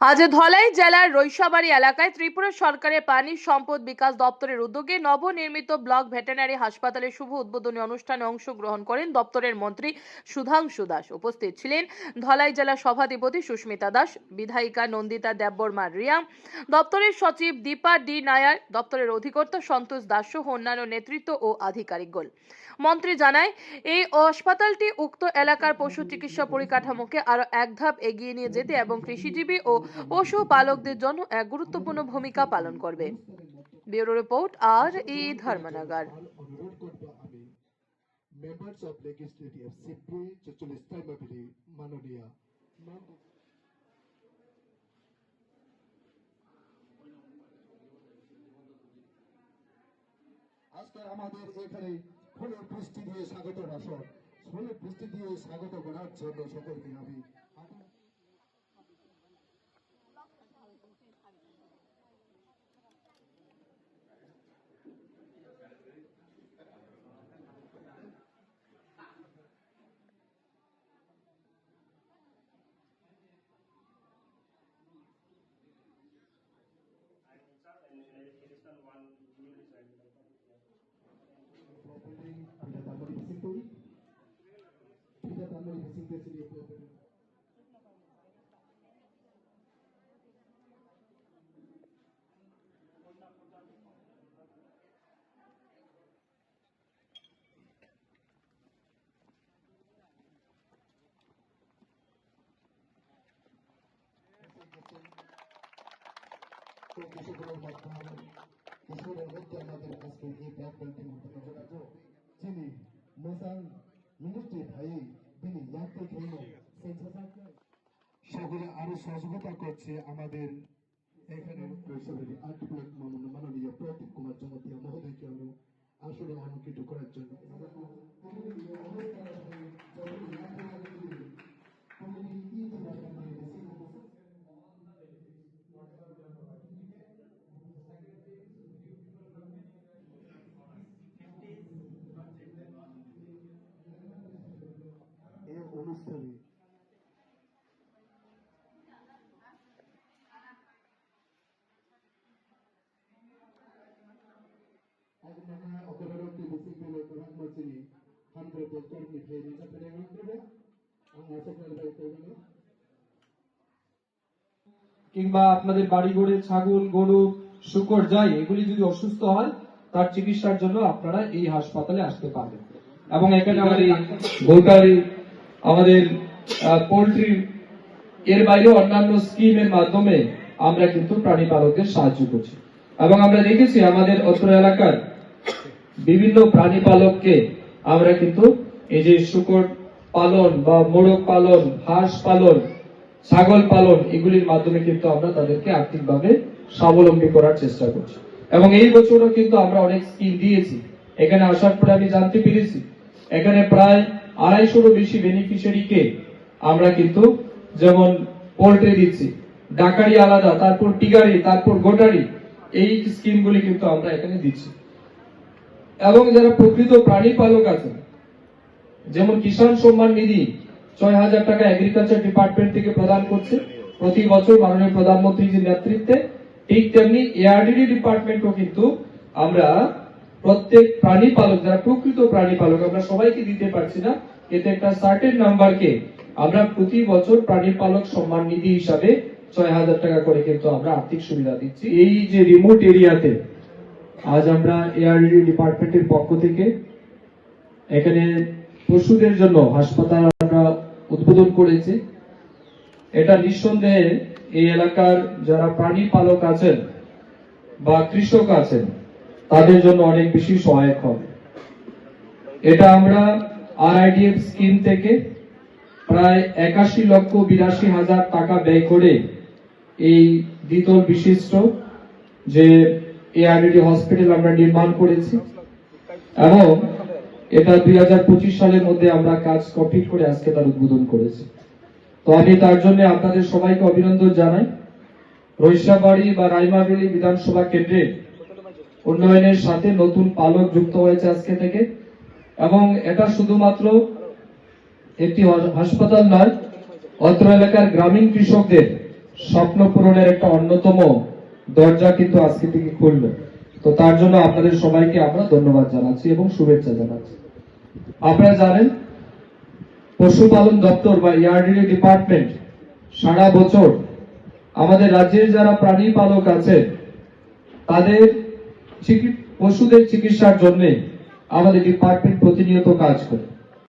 আজ ধলাই জেলার রৈশাবাড়ি এলাকায় ত্রিপুরা সরকারের পানি সম্পদ বিকাশ দপ্তরের উদ্যোগে নবনির্মিত ব্লক ভেটেনারি হাসপাতালের শুভ উদ্বোধনী অনুষ্ঠানে অংশগ্রহণ করেন দপ্তরের মন্ত্রী সুধাংশু দাস। উপস্থিত ছিলেন ধলাই জেলা সভাধিপতি সুস্মিতা দাস, বিধায়িকা নন্দিতা দেববর্মা রিয়া, দপ্তরের সচিব দীপা ডি নায়ার, দপ্তরের অধিকর্তা সন্তোষ দাস সহ অন্যান্য নেতৃত্ব ও আধিকারিকগণ মন্ত্রী জানায়, এই হাসপাতালটি উক্ত এলাকার পশু চিকিৎসা পরিকাঠামোকে আরও এক ধাপ এগিয়ে নিয়ে যেতে এবং কৃষিজীবী ও পশুপালকদের জন্য এক গুরুত্বপূর্ণ ভূমিকা পালন করবে। ব্যুরো রিপোর্ট, আর ই ধর্মনগর। আজকে আমাদের এখানে ফুলের পুষ্টি দিয়ে স্বাগত ভাষণ। ফুলের পুষ্টি দিয়ে স্বাগত করার জন্য সকলকে আমি। Properly tidak tambah di situ tidak tambah di situ sini properly তো কৃষকের মাধ্যমে কৃষকের মধ্যে আমাদের আজকে এই ব্যাংকিং যোগাযোগ যিনি মোসান, মিনিস্ট্রি ভাই, তিনি ইয়াতে খেলে সকলে আরও সহযোগিতা করছে আমাদের এখানে। কুমার জমাতিয়া মহোদয়কে আমি আসলে অলঙ্কৃত করার জন্য। কিংবা আপনাদের বাড়ি ঘরে ছাগল গরু শুকর যাই এগুলি যদি অসুস্থ হয় তার চিকিৎসার জন্য আপনারা এই হাসপাতালে আসতে পারবেন। এবং এখানে আমাদের গোটারি আমাদের পোলট্রি এর বাইরেও অন্যান্য স্কিমের মাধ্যমে আমরা কিন্তু প্রাণী পালকদের সাহায্য করছি। এবং আমরা দেখেছি আমাদের অত্র এলাকার বিভিন্ন প্রাণী পালককে আমরা কিন্তু এই যে শুকর পালন বা মোরগ পালন, হাঁস পালন, ছাগল পালন, এগুলির মাধ্যমে কিন্তু আমরা তাদেরকে আর্থিকভাবে স্বাবলম্বী করার চেষ্টা করছি। এবং এই বছরও কিন্তু আমরা অনেক স্কিম দিয়েছি। এখানে আসার পরে আমি জানতে পেরেছি, এখানে প্রায় আড়াইশোরও বেশি বেনিফিশিয়ারিকে আমরা কিন্তু যেমন পোল্ট্রি দিচ্ছি, ডাকারি আলাদা, তারপর টিগারি, তারপর গোটারি, এই স্কিমগুলি কিন্তু আমরা এখানে দিচ্ছি। এবং যারা প্রকৃত প্রাণী পালক আছেন, যেমন কিষাণ সম্মান নিধি ছয় হাজার টাকা এগ্রিকালচার ডিপার্টমেন্ট থেকে প্রদান করছে। প্রতি বছর মাননীয় প্রধানমন্ত্রীজির নেতৃত্বে ঠিক তেমনি এআরডিডি ডিপার্টমেন্টও কিন্তু আমরা প্রত্যেক প্রাণী পালক যারা প্রকৃত প্রাণী পালক আমরা সবাইকে দিতে পারছি না। এতে একটা সার্টেন নাম্বারকে আমরা প্রতি বছর প্রাণী পালক সম্মান নিধি হিসাবে ছয় হাজার টাকা করে কিন্তু আমরা আর্থিক সুবিধা দিচ্ছি। এই যে রিমোট এরিয়াতে আজ আমরা এআরডি ডিপার্টমেন্টের পক্ষ থেকে এখানে পশুদের জন্য হাসপাতাল আমরা উদ্বোধন করেছি। এটা নিঃসন্দেহে এই এলাকার যারা প্রাণী পালক আছেন বা কৃষক আছেন তাদের জন্য অনেক বেশি সহায়ক হবে। এটা আমরা আরআইডিএফ স্কিম থেকে প্রায় একাশি লক্ষ বিরাশি হাজার টাকা ব্যয় করে এই দ্বিতল বিশিষ্ট যে এআরডি হসপিটাল আমরা নির্মাণ করেছি এবং এটা দুই হাজার পঁচিশ সালের মধ্যে আমরা কাজ কমপ্লিট করে আজকে তার উদ্বোধন করেছি। তো আমি তার জন্য আপনাদের সবাইকে অভিনন্দন জানাই। রৈশাবাড়ি বা রাইমাবেলি বিধানসভা কেন্দ্রে উন্নয়নের সাথে নতুন পালক যুক্ত হয়েছে আজকে থেকে। এবং এটা শুধুমাত্র একটি হাসপাতাল নয়, অত্র এলাকার গ্রামীণ কৃষকদের স্বপ্ন পূরণের একটা অন্যতম দরজা কিন্তু আজকে থেকে খুললো। তো তার জন্য আপনাদের সবাইকে আমরা ধন্যবাদ জানাচ্ছি এবং শুভেচ্ছা জানাচ্ছি। আপনারা জানেন, পশুপালন দপ্তর বা ইয়ার্ডিডি ডিপার্টমেন্ট সারা বছর আমাদের রাজ্যের যারা প্রাণী পালক আছে, তাদের পশুদের চিকিৎসার জন্য আমাদের ডিপার্টমেন্ট প্রতিনিয়ত কাজ করে।